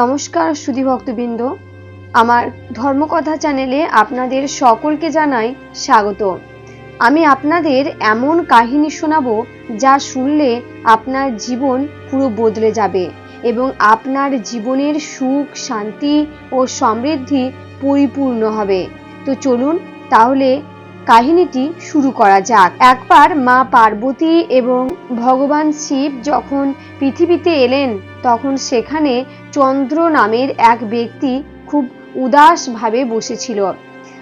নমস্কার সুধী ভক্তবৃন্দ। আমার ধর্মকথা চ্যানেলে আপনাদের সকলকে জানাই স্বাগত। আমি আপনাদের এমন কাহিনী শোনাবো যা শুনলে আপনার জীবন পুরো বদলে যাবে এবং আপনার জীবনের সুখ, শান্তি ও সমৃদ্ধি পরিপূর্ণ হবে। তো চলুন তাহলে কাহিনীটি শুরু করা যাক। একবার মা পার্বতী এবং ভগবান শিব যখন পৃথিবীতে এলেন, তখন সেখানে চন্দ্র নামের এক ব্যক্তি খুব উদাসভাবে বসেছিল।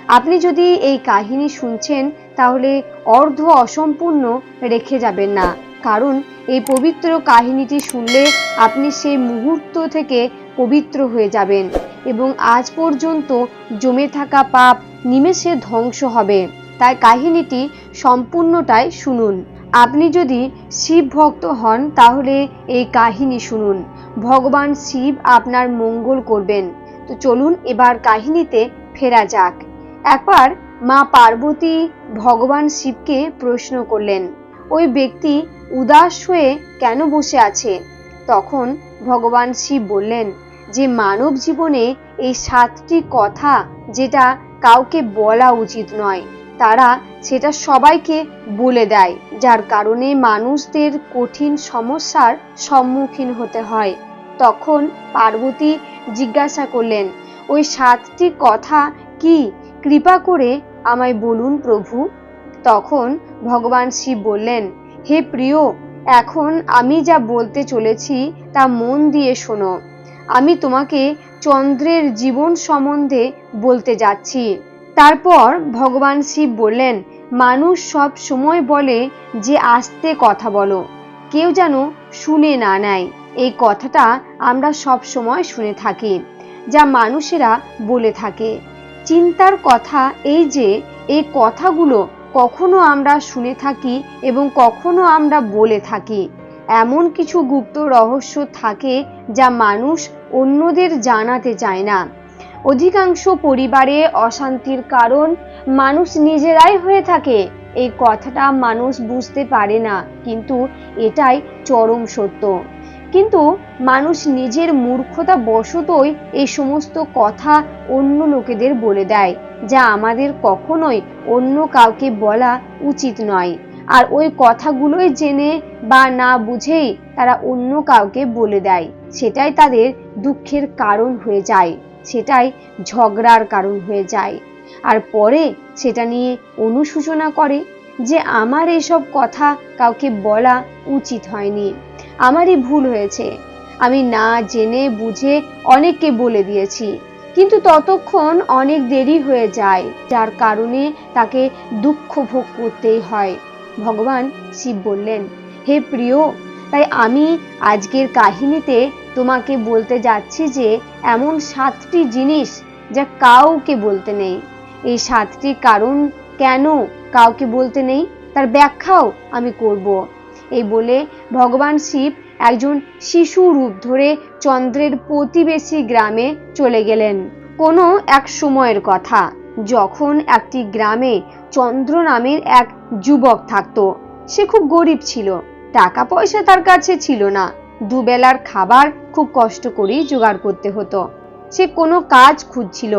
আপনি যদি এই কাহিনী শুনছেন, তাহলে অর্ধ অসম্পূর্ণ রেখে যাবেন না। কারণ এই পবিত্র কাহিনীটি শুনলে আপনি সেই মুহূর্ত থেকে পবিত্র হয়ে যাবেন এবং আজ পর্যন্ত জমে থাকা পাপ নিমেষে ধ্বংস হবে। তাই কাহিনীটি সম্পূর্ণটাই শুনুন। আপনি যদি শিব ভক্ত হন, তাহলে এই কাহিনী শুনুন। ভগবান শিব আপনার মঙ্গল করবেন। তো চলুন এবার কাহিনীতে ফেরা যাক। একবার মা পার্বতী ভগবান শিবকে প্রশ্ন করলেন, ওই ব্যক্তি উদাস হয়ে কেন বসে আছে? তখন ভগবান শিব বললেন, যে মানব জীবনে এই সাতটি কথা যেটা কাউকে বলা উচিত নয় তারা সেটা সবাইকে বলে দেয়, যার কারণে মানুষদের কঠিন সমস্যার সম্মুখীন হতে হয়। তখন পার্বতী জিজ্ঞাসা করলেন, ওই সাতটি কথা কি? কৃপা করে আমায় বলুন প্রভু। তখন ভগবান শিব বললেন, হে প্রিয়, এখন আমি যা বলতে চলেছি তা মন দিয়ে শোনো। আমি তোমাকে চন্দ্রের জীবন সম্বন্ধে বলতে যাচ্ছি। তারপর ভগবান শিব বললেন, মানুষ সব সময় বলে যে, আস্তে কথা বলো। কেউ যেন শুনে না নেয়। এই কথাটা আমরা সব সময় শুনে থাকি, যা মানুষেরা বলে থাকে। চিন্তার কথা এই যে, এই কথাগুলো কখনো আমরা শুনে থাকি এবং কখনো আমরা বলে থাকি। এমন কিছু গুপ্ত রহস্য থাকে যা মানুষ অন্যদের জানাতে চায় না। অধিকাংশ পরিবারে অশান্তির কারণ মানুষ নিজেরাই হয়ে থাকে। এই কথাটা মানুষ বুঝতে পারে না, কিন্তু এটাই চরম সত্য। কিন্তু মানুষ নিজের মূর্খতা বশতই এই সমস্ত কথা অন্য লোকেদের বলে দেয়, যা আমাদের কখনোই অন্য কাউকে বলা উচিত নয়। আর ওই কথাগুলোই জেনে বা না বুঝেই তারা অন্য কাউকে বলে দেয়, সেটাই তাদের দুঃখের কারণ হয়ে যায়। সেটাই ঝগড়ার কারণ হয়ে যায়। আর পরে সেটা নিয়ে অনুশোচনা করে যে আমার এসব কথা কাউকে বলা উচিত হয়নি। আমারই ভুল হয়েছে। আমি না জেনে বুঝে অনেককে বলে দিয়েছি। কিন্তু ততক্ষণ অনেক দেরি হয়ে যায়, যার কারণে তাকে দুঃখ ভোগ করতেই হয়। ভগবান শিব বললেন, হে প্রিয়, তাই আমি আজকের কাহিনীতে তোমাকে বলতে যাচ্ছি যে এমন সাতটি জিনিস যা কাউকে বলতে নেই। এই সাতটি কারণ কেন কাউকে বলতে নেই? তার ব্যাখ্যাও আমি করব। এই বলে ভগবান শিব একজন শিশু রূপ ধরে চন্দ্রের প্রতিবেশী গ্রামে চলে গেলেন। কোনো এক সময়ের কথা, যখন একটি গ্রামে চন্দ্র নামের এক যুবক থাকত, সে খুব গরিব ছিল, টাকা পয়সা তার কাছে ছিল না। দুবেলার খাবার খুব কষ্ট করেই জোগাড় করতে হতো। সে কোনো কাজ খুঁজছিল,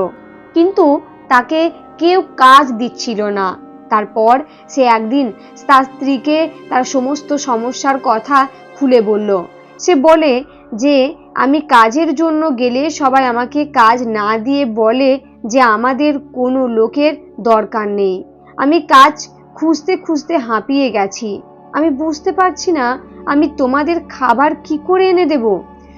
কিন্তু তাকে কেউ কাজ দিচ্ছিল না। তারপর সে একদিন তার স্ত্রীকে তার সমস্ত সমস্যার কথা খুলে বলল। সে বলে যে, আমি কাজের জন্য গেলে সবাই আমাকে কাজ না দিয়ে বলে যে আমাদের কোনো লোকের দরকার নেই। আমি কাজ খুঁজতে খুঁজতে হাঁপিয়ে গেছি। আমি বুঝতে পারছি না আমি তোমাদের খাবার কি করে এনে দেব?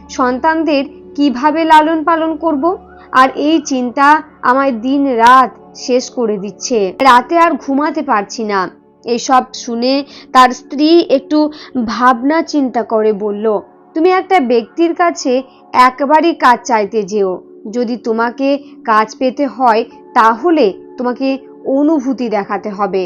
সন্তানদের কীভাবে লালন পালন করব? আর এই চিন্তা আমায় দিন রাত শেষ করে দিচ্ছে। রাতে আর ঘুমাতে পারছি না। এসব শুনে তার স্ত্রী একটু ভাবনা চিন্তা করে বলল, তুমি একটা ব্যক্তির কাছে একবারই কাজ চাইতে যেও। যদি তোমাকে কাজ পেতে হয়, তাহলে তোমাকে অনুভূতি দেখাতে হবে।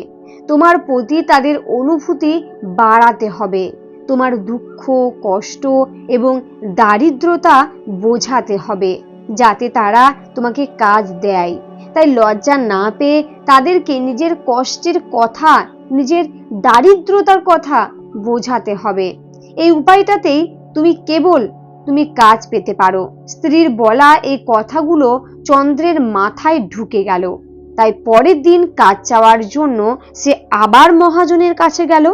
তোমার প্রতি তাদের অনুভূতি বাড়াতে হবে। তোমার দুঃখ, কষ্ট এবং দারিদ্রতা বোঝাতে হবে, যাতে তারা তোমাকে কাজ দেয়। তাই লজ্জা না পেয়ে তাদেরকে নিজের কষ্টের কথা, নিজের দারিদ্রতার কথা বোঝাতে হবে। এই উপায়টাতেই তুমি কেবল তুমি কাজ পেতে পারো। স্ত্রীর বলা এই কথাগুলো চন্দ্রের মাথায় ঢুকে গেল। তাই পরের দিন কাজ চাওয়ার জন্য সে আবার মহাজনের কাছে গেল।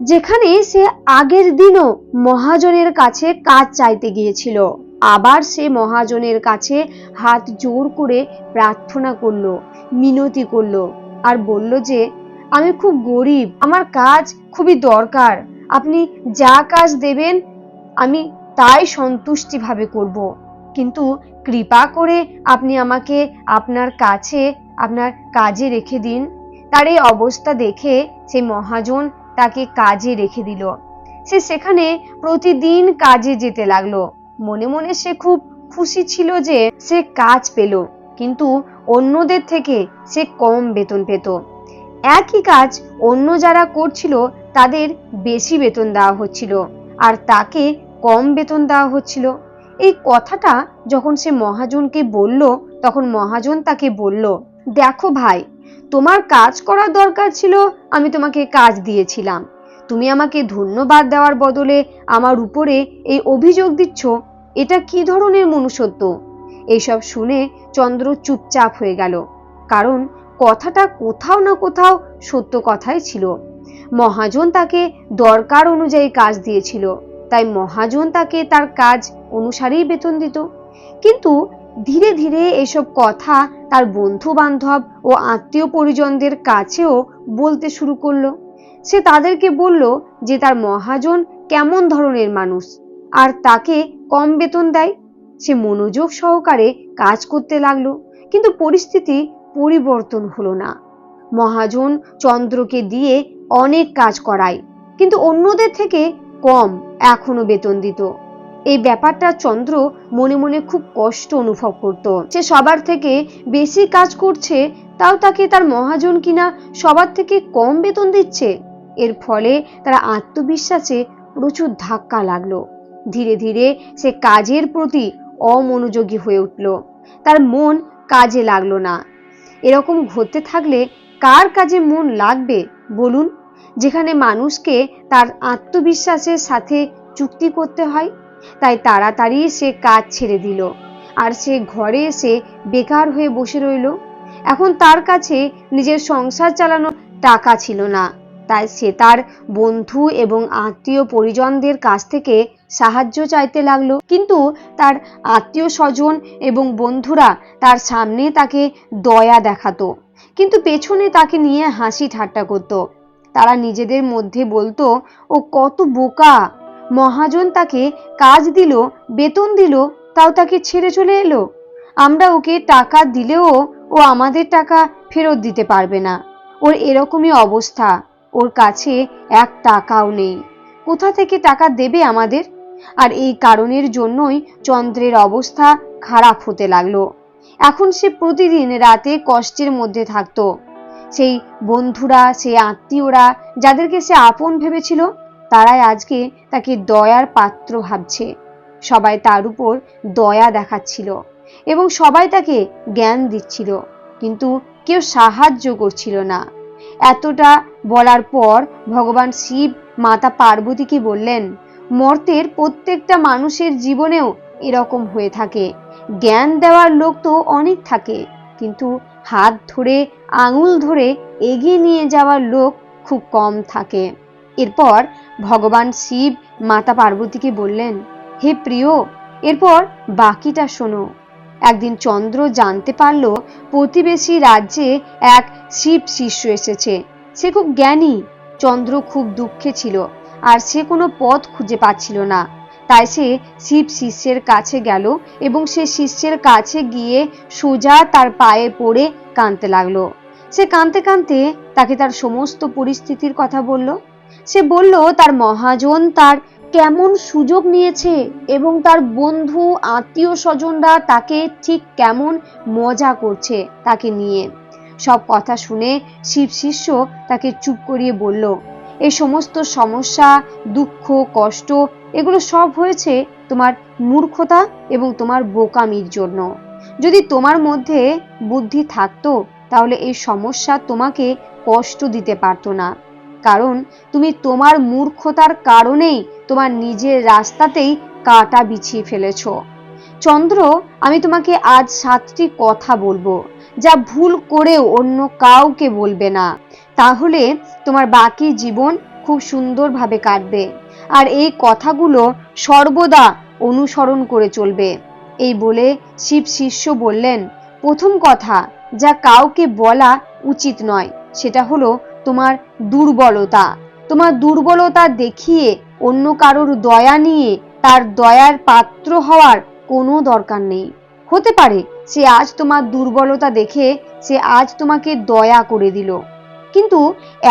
যেখানে সে আগের দিনও মহাজনের কাছে কাজ চাইতে গিয়েছিল। আবার সে মহাজনের কাছে হাত জোর করে প্রার্থনা করল, মিনতি করল আর বলল যে, আমি খুব গরিব, আমার কাজ খুবই দরকার। আপনি যা কাজ দেবেন, আমি তাই সন্তুষ্টিভাবে করব। কিন্তু কৃপা করে আপনি আমাকে আপনার কাছে, আপনার কাজে রেখে দিন। তার এই অবস্থা দেখে সেই মহাজন তাকে কাজে রেখে দিল। সে সেখানে প্রতিদিন কাজে যেতে লাগল। মনে মনে সে খুব খুশি ছিল যে সে কাজ পেল, কিন্তু অন্যদের থেকে সে কম বেতন পেত। একই কাজ অন্য যারা করছিল, তাদের বেশি বেতন দেওয়া হচ্ছিল আর তাকে কম বেতন দেওয়া হচ্ছিল। এই কথাটা যখন সে মহাজনকে বলল, তখন মহাজন তাকে বলল, দেখো ভাই তোমার কাজ করার দরকার ছিল, আমি তোমাকে কাজ দিয়েছিলাম। তুমি আমাকে ধন্যবাদ দেওয়ার বদলে আমার উপরে এই অভিযোগ দিচ্ছ, এটা কি ধরনের মনুষ্যত্ব? এইসব শুনে চন্দ্র চুপচাপ হয়ে গেল। কারণ কথাটা কোথাও না কোথাও সত্য কথাই ছিল। মহাজন তাকে দরকার অনুযায়ী কাজ দিয়েছিল, তাই মহাজন তাকে তার কাজ অনুসারেই বেতন দিত। কিন্তু ধীরে ধীরে এসব কথা তার বন্ধু বান্ধব ও আত্মীয় পরিজনদের কাছেও বলতে শুরু করল। সে তাদেরকে বলল যে তার মহাজন কেমন ধরনের মানুষ, আর তাকে কম বেতন দেয়। সে মনোযোগ সহকারে কাজ করতে লাগল, কিন্তু পরিস্থিতি পরিবর্তন হলো না। মহাজন চন্দ্রকে দিয়ে অনেক কাজ করায়, কিন্তু অন্যদের থেকে কম এখনও বেতন দিত। এই ব্যাপারটা চন্দ্র মনে মনে খুব কষ্ট অনুভব করত। সে সবার থেকে বেশি কাজ করছে, তাও তাকে তার মহাজন কিনা সবার থেকে কম বেতন দিচ্ছে। এর ফলে তার আত্মবিশ্বাসে প্রচুর ধাক্কা লাগল। ধীরে ধীরে সে কাজের প্রতি অমনোযোগী হয়ে উঠল। তার মন কাজে লাগল না। এরকম ঘটতে থাকলে কার কাজে মন লাগবে বলুন? যেখানে মানুষকে তার আত্মবিশ্বাসের সাথে চুক্তি করতে হয় তাই তাড়াতাড়ি সে কাজ ছেড়ে দিল। আর সে ঘরে এসে বেকার হয়ে বসে রইল। এখন তার কাছে নিজের সংসার চালানো টাকা ছিল না। তাই সে তার বন্ধু এবং আত্মীয় পরিজনদের কাছ থেকে সাহায্য চাইতে লাগল। কিন্তু তার আত্মীয় স্বজন এবং বন্ধুরা তার সামনে তাকে দয়া দেখাতো। কিন্তু পেছনে তাকে নিয়ে হাসি ঠাট্টা করত। তারা নিজেদের মধ্যে বলতো, ও কত বোকা! মহাজন তাকে কাজ দিল, বেতন দিল, তাও তাকে ছেড়ে চলে এলো। আমরা ওকে টাকা দিলেও ও আমাদের টাকা ফেরত দিতে পারবে না। ওর এরকমই অবস্থা। ওর কাছে এক টাকাও নেই। কোথা থেকে টাকা দেবে আমাদের? আর এই কারণের জন্যই চন্দ্রের অবস্থা খারাপ হতে লাগল। এখন সে প্রতিদিন রাতে কষ্টের মধ্যে থাকতো। সেই বন্ধুরা, সেই আত্মীয়রা, যাদেরকে সে আপন ভেবেছিল তারাই আজকে তাকে দয়ার পাত্র ভাবছে। সবাই তার উপর দয়া দেখাচ্ছিল এবং সবাই তাকে জ্ঞান দিচ্ছিল, কিন্তু কেউ সাহায্য করছিল না। এতটা বলার পর ভগবান শিব মাতা পার্বতীকে বললেন, মর্তের প্রত্যেকটা মানুষের জীবনেও এরকম হয়ে থাকে। জ্ঞান দেওয়ার লোক তো অনেক থাকে, কিন্তু হাত ধরে, আঙুল ধরে এগিয়ে নিয়ে যাওয়ার লোক খুব কম থাকে। এরপর ভগবান শিব মাতা পার্বতীকে বললেন, হে প্রিয়, এরপর বাকিটা শোনো। একদিন চন্দ্র জানতে পারল প্রতিবেশী রাজ্যে এক শিব শিষ্য এসেছে। সে খুব জ্ঞানী। চন্দ্র খুব দুঃখে ছিল আর সে কোনো পথ খুঁজে পাচ্ছিল না। তাই সে শিব শিষ্যের কাছে গেল এবং সে শিষ্যের কাছে গিয়ে সোজা তার পায়ে পড়ে কাঁদতে লাগল। সে কাঁদতে কাঁদতে তাকে তার সমস্ত পরিস্থিতির কথা বলল। সে বলল, তার মহাজন তার কেমন সুযোগ নিয়েছে এবং তার বন্ধু, আত্মীয় স্বজনরা তাকে ঠিক কেমন মজা করছে তাকে নিয়ে। সব কথা শুনে শিব শিষ্য তাকে চুপ করিয়ে বলল এই সমস্ত সমস্যা, দুঃখ, কষ্ট, এগুলো সব হয়েছে তোমার মূর্খতা এবং তোমার বোকামির জন্য। যদি তোমার মধ্যে বুদ্ধি থাকতো, তাহলে এই সমস্যা তোমাকে কষ্ট দিতে পারতো না। কারণ তুমি তোমার মূর্খতার কারণেই তোমার নিজের রাস্তাতেই কাটা বিছিয়ে ফেলেছ। চন্দ্র, আমি তোমাকে আজ সাতটি কথা বলব, যা ভুল করেও অন্য কাউকে বলবে না। তাহলে তোমার বাকি জীবন খুব সুন্দরভাবে কাটবে, আর এই কথাগুলো সর্বদা অনুসরণ করে চলবে। এই বলে শিব শিষ্য বললেন, প্রথম কথা, যা কাউকে বলা উচিত নয়, সেটা হলো তোমার দুর্বলতা। তোমার দুর্বলতা দেখিয়ে অন্য কারোর দয়া নিয়ে তার দয়ার পাত্র হওয়ার কোনো দরকার নেই। হতে পারে সে আজ তোমার দুর্বলতা দেখে সে আজ তোমাকে দয়া করে দিল। কিন্তু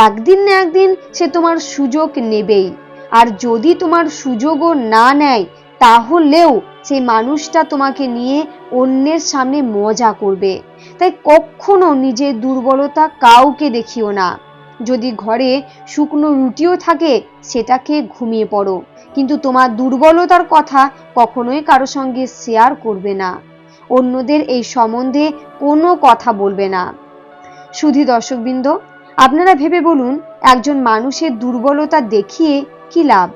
একদিন না একদিন সে তোমার সুযোগ নেবেই। আর যদি তোমার সুযোগও না নেয়, তাহলেও সেই মানুষটা তোমাকে নিয়ে অন্যের সামনে মজা করবে। তাই কখনো নিজের দুর্বলতা কাউকে দেখিও না। যদি ঘরে শুকনো রুটিও থাকে, সেটাকে ঘুমিয়ে পড়ো। কিন্তু তোমার দুর্বলতার কথা কখনোই কারও সঙ্গে শেয়ার করবে না। অন্যদের এই সম্বন্ধে কোনো কথা বলবে না। শুধু দর্শকবৃন্দ, আপনারা ভেবে বলুন, একজন মানুষের দুর্বলতা দেখিয়ে কি লাভ?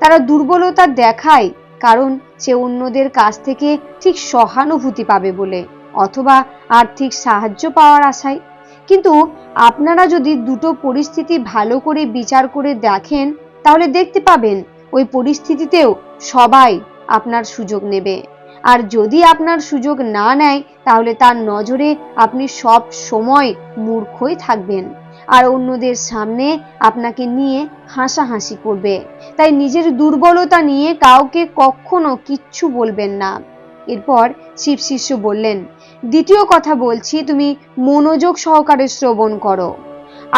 তারা দুর্বলতা দেখায় কারণ সে অন্যদের কাছ থেকে ঠিক সহানুভূতি পাবে বলে, অথবা আর্থিক সাহায্য পাওয়ার আশায়। কিন্তু আপনারা যদি দুটো পরিস্থিতি ভালো করে বিচার করে দেখেন, তাহলে দেখতে পাবেন ওই পরিস্থিতিতেও সবাই আপনার সুযোগ নেবে। আর যদি আপনার সুযোগ না নেয়, তাহলে তার নজরে আপনি সব সময় মূর্খই থাকবেন। আর অন্যদের সামনে আপনাকে নিয়ে হাসাহাসি করবে। তাই নিজের দুর্বলতা নিয়ে কাউকে কখনো কিচ্ছু বলবেন না। এরপর শিব শিষ্য বললেন, দ্বিতীয় কথা বলছি, তুমি মনোযোগ সহকারে শ্রবণ করো।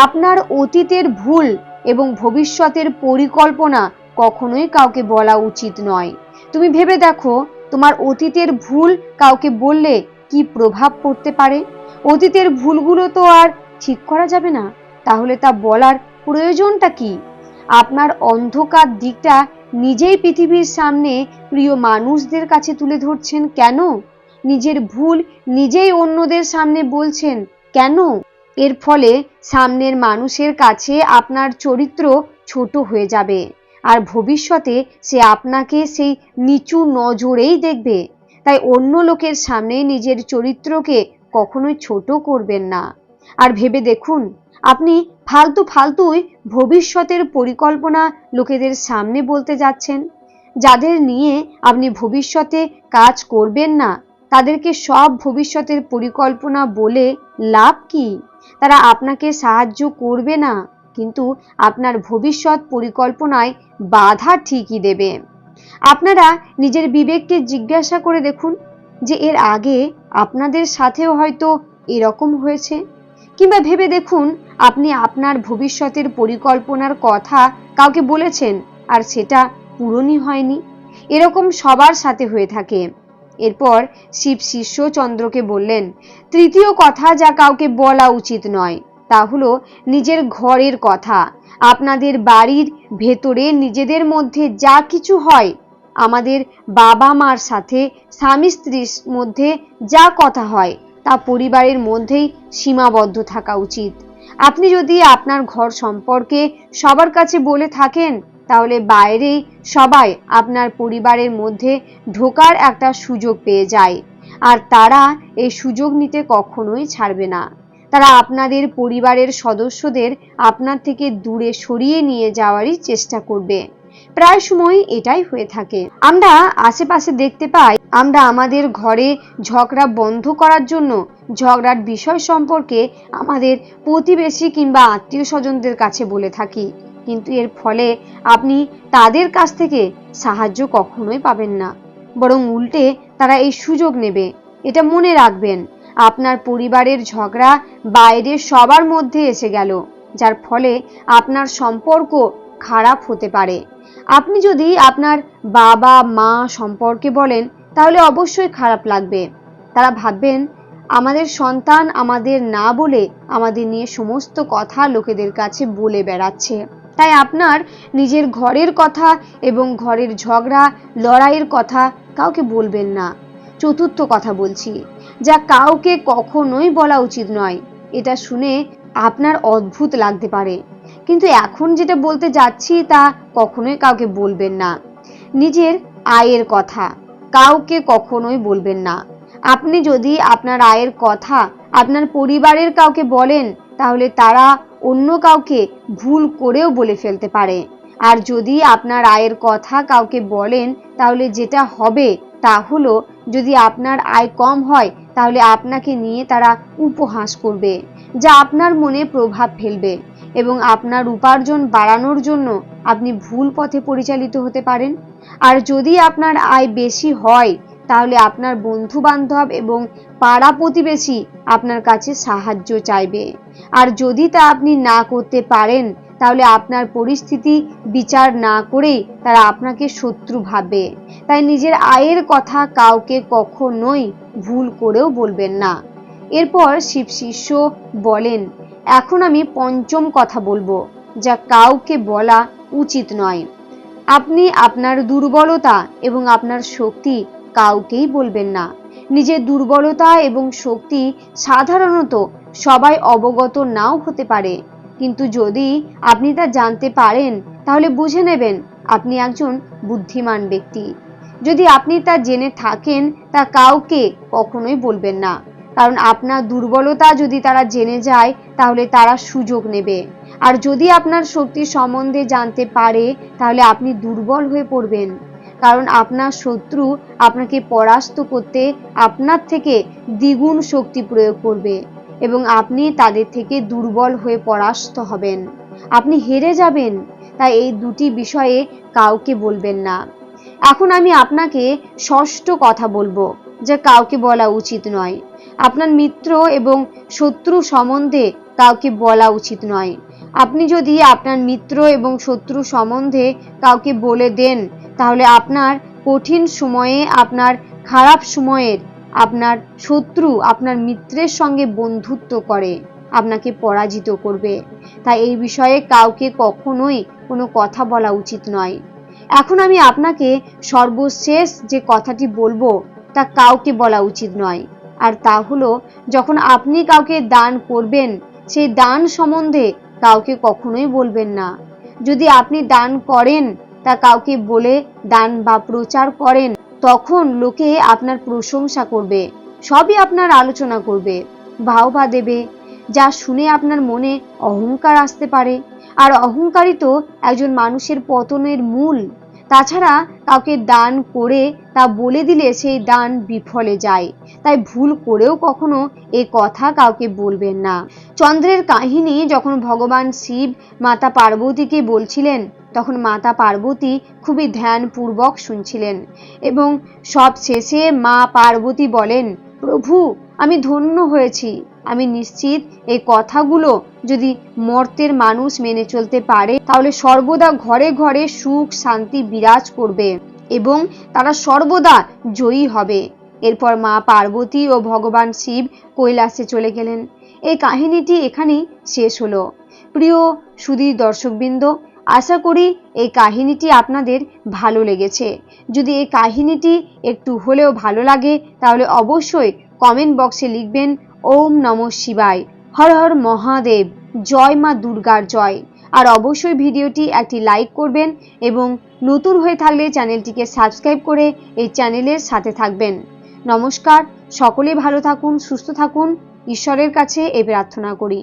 আপনার অতীতের ভুল এবং ভবিষ্যতের পরিকল্পনা কখনোই কাউকে বলা উচিত নয়। তুমি ভেবে দেখো, তোমার অতীতের ভুল কাউকে বললে কি প্রভাব পড়তে পারে? অতীতের ভুলগুলো তো আর ঠিক করা যাবে না। তাহলে তা বলার প্রয়োজনটা কি? আপনার অন্ধকার দিকটা নিজেই পৃথিবীর সামনে প্রিয় মানুষদের কাছে তুলে ধরছেন কেন? নিজের ভুল নিজেই অন্যদের সামনে বলছেন কেন? এর ফলে সামনের মানুষের কাছে আপনার চরিত্র ছোট হয়ে যাবে আর ভবিষ্যতে সে আপনাকে সেই নিচু নজরেই দেখবে। তাই অন্য লোকের সামনে নিজের চরিত্রকে কখনোই ছোট করবেন না। আর ভেবে দেখুন, আপনি ফালতু ফালতুই ভবিষ্যতের পরিকল্পনা লোকেদের সামনে বলতে যাচ্ছেন। যাদের নিয়ে আপনি ভবিষ্যতে কাজ করবেন না, তাদেরকে সব ভবিষ্যতের পরিকল্পনা বলে লাভ কি? তারা আপনাকে সাহায্য করবে না, কিন্তু আপনার ভবিষ্যৎ পরিকল্পনায় বাধা ঠিকই দেবে। আপনারা নিজের বিবেককে জিজ্ঞাসা করে দেখুন যে এর আগে আপনাদের সাথেও হয়তো এরকম হয়েছে। কিংবা ভেবে দেখুন আপনি আপনার ভবিষ্যতের পরিকল্পনার কথা কাউকে বলেছেন আর সেটা পূরণই হয়নি। এরকম সবার সাথে হয়ে থাকে। এরপর শিব শিষ্য চন্দ্রকে বললেন, তৃতীয় কথা যা কাউকে বলা উচিত নয়, তা হলো নিজের ঘরের কথা। আপনাদের বাড়ির ভেতরে নিজেদের মধ্যে যা কিছু হয়, আমাদের বাবা মার সাথে, স্বামী স্ত্রীর মধ্যে যা কথা হয়, তা পরিবারের মধ্যেই সীমাবদ্ধ থাকা উচিত। আপনি যদি আপনার ঘর সম্পর্কে সবার কাছে বলে থাকেন, তাহলে বাইরেই সবাই আপনার পরিবারের মধ্যে ঢোকার একটা সুযোগ পেয়ে যায়। আর তারা এই সুযোগ নিতে কখনোই ছাড়বে না। তারা আপনাদের পরিবারের সদস্যদের আপনার থেকে দূরে সরিয়ে নিয়ে যাওয়ারই চেষ্টা করবে। প্রায় সময় এটাই হয়ে থাকে। আমরা আশেপাশে দেখতে পাই, আমরা আমাদের ঘরে ঝগড়া বন্ধ করার জন্য, ঝগড়ার বিষয় সম্পর্কে আমাদের প্রতিবেশী কিংবা আত্মীয় স্বজনদের কাছে বলে থাকি। কিন্তু এর ফলে আপনি তাদের কাছ থেকে সাহায্য কখনোই পাবেন না। বরং উল্টে তারা এই সুযোগ নেবে। এটা মনে রাখবেন, আপনার পরিবারের ঝগড়া বাইরে সবার মধ্যে এসে গেল, যার ফলে আপনার সম্পর্ক খারাপ হতে পারে। আপনি যদি আপনার বাবা, মা সম্পর্কে বলেন, তাহলে অবশ্যই খারাপ লাগবে। তারা ভাববেন, আমাদের সন্তান আমাদের না বলে আমাদের নিয়ে সমস্ত কথা লোকেদের কাছে বলে বেড়াচ্ছে। তাই আপনার নিজের ঘরের কথা এবং ঘরের ঝগড়া, লড়াইয়ের কথা কাউকে বলবেন না। চতুর্থ কথা বলছি, যা কাউকে কখনোই বলা উচিত নয়। এটা শুনে আপনার অদ্ভুত লাগতে পারে। কিন্তু এখন যেটা বলতে যাচ্ছি তা কখনোই কাউকে বলবেন না। নিজের আয়ের কথা কাউকে কখনোই বলবেন না। আপনি যদি আপনার আয়ের কথা আপনার পরিবারের কাউকে বলেন, তাহলে তারা অন্য কাউকে ভুল করেও বলে ফেলতে পারে। আর যদি আপনার আয়ের কথা কাউকে বলেন, তাহলে যেটা হবে তা হলো যদি আপনার আয় কম হয়, তাহলে আপনাকে নিয়ে তারা উপহাস করবে, যা আপনার মনে প্রভাব ফেলবে এবং আপনার উপার্জন বাড়ানোর জন্য আপনি ভুল পথে পরিচালিত হতে পারেন। আর যদি আপনার আয় বেশি হয়, তাহলে আপনার বন্ধু বান্ধব এবং পাড়া প্রতিবেশী আপনার কাছে সাহায্য চাইবে। আর যদি তা আপনি না করতে পারেন তাহলে আপনার পরিস্থিতি বিচার না করেই তারা আপনাকে শত্রু ভাবে। তাই নিজের আয়ের কথা কাউকে কখনোই ভুল করেও বলবেন না। এরপর শিব শিষ্য বলেন, এখন আমি পঞ্চম কথা বলব, যা কাউকে বলা উচিত নয়। আপনি আপনার দুর্বলতা এবং আপনার শক্তি কাউকেই বলবেন না। নিজের দুর্বলতা এবং শক্তি সাধারণত সবাই অবগত নাও হতে পারে। কিন্তু যদি আপনি তা জানতে পারেন, তাহলে বুঝে নেবেন আপনি একজন বুদ্ধিমান ব্যক্তি। যদি আপনি তা জেনে থাকেন, তা কাউকে কখনোই বলবেন না। কারণ আপনার দুর্বলতা যদি তারা জেনে যায়, তাহলে তারা সুযোগ নেবে। আর যদি আপনার শক্তি সম্বন্ধে জানতে পারে, তাহলে আপনি দুর্বল হয়ে পড়বেন। কারণ আপনার শত্রু আপনাকে পরাস্ত করতে আপনার থেকে দ্বিগুণ শক্তি প্রয়োগ করবে। এবং আপনি তাদের থেকে দুর্বল হয়ে পরাস্ত হবেন। আপনি হেরে যাবেন, তাই এই দুটি বিষয়ে কাউকে বলবেন না। এখন আমি আপনাকে ষষ্ঠ কথা বলব, যা কাউকে বলা উচিত নয়। আপনার মিত্র এবং শত্রু সম্বন্ধে কাউকে বলা উচিত নয়। আপনি যদি আপনার মিত্র এবং শত্রু সম্বন্ধে কাউকে বলে দেন, তাহলে আপনার কঠিন সময়ে, আপনার খারাপ সময়ের আপনার শত্রু আপনার মিত্রের সঙ্গে বন্ধুত্ব করে, আপনাকে পরাজিত করবে। তাই এই বিষয়ে কাউকে কখনোই কোনো কথা বলা উচিত নয়। এখন আমি আপনাকে সর্বশেষ যে কথাটি বলব, তা কাউকে বলা উচিত নয়। আর তা হলো, যখন আপনি কাউকে দান করবেন, সেই দান সম্বন্ধে কাউকে কখনোই বলবেন না। যদি আপনি দান করেন, তা কাউকে বলে, দান বা প্রচার করেন তখন লোকে আপনার প্রশংসা করবে, সবই আপনার আলোচনা করবে ভাওবা দেবে, যা শুনে আপনার মনে অহংকার আসতে পারে। আর অহংকারই তো একজন মানুষের পতনের মূল। তাছাড়া কাউকে দান করে তা বলে দিলে সেই দান বিফলে যায়। তাই ভুল করেও কখনো এ কথা কাউকে বলবেন না। চন্দ্রের কাহিনী যখন ভগবান শিব মাতা পার্বতীকে বলছিলেন তখন মাতা পার্বতী খুবই ধ্যানপূর্বক শুনছিলেন এবং সব শেষে মা পার্বতী বলেন, প্রভু, আমি ধন্য হয়েছি। আমি নিশ্চিত এই কথাগুলো যদি মর্তের মানুষ মেনে চলতে পারে, তাহলে সর্বদা ঘরে ঘরে সুখ, শান্তি বিরাজ করবে এবং তারা সর্বদা জয়ী হবে। এরপর মা পার্বতী ও ভগবান শিব কৈলাসে চলে গেলেন। এই কাহিনীটি এখানেই শেষ হলো। প্রিয় সুধীর দর্শকবৃন্দ আশা করি এই কাহিনীটি আপনাদের ভালো লেগেছে। যদি এই কাহিনীটি একটু হলেও ভালো লাগে, তাহলে অবশ্যই কমেন্ট বক্সে লিখবেন, ওম নম শিবায়, হর হর মহাদেব, জয় মা দুর্গার জয়। আর অবশ্যই ভিডিওটি একটি লাইক করবেন এবং নতুন হয়ে থাকলে চ্যানেলটিকে সাবস্ক্রাইব করে এই চ্যানেলের সাথে থাকবেন। নমস্কার, সকলে ভালো থাকুন, সুস্থ থাকুন, ঈশ্বরের কাছে এ প্রার্থনা করি।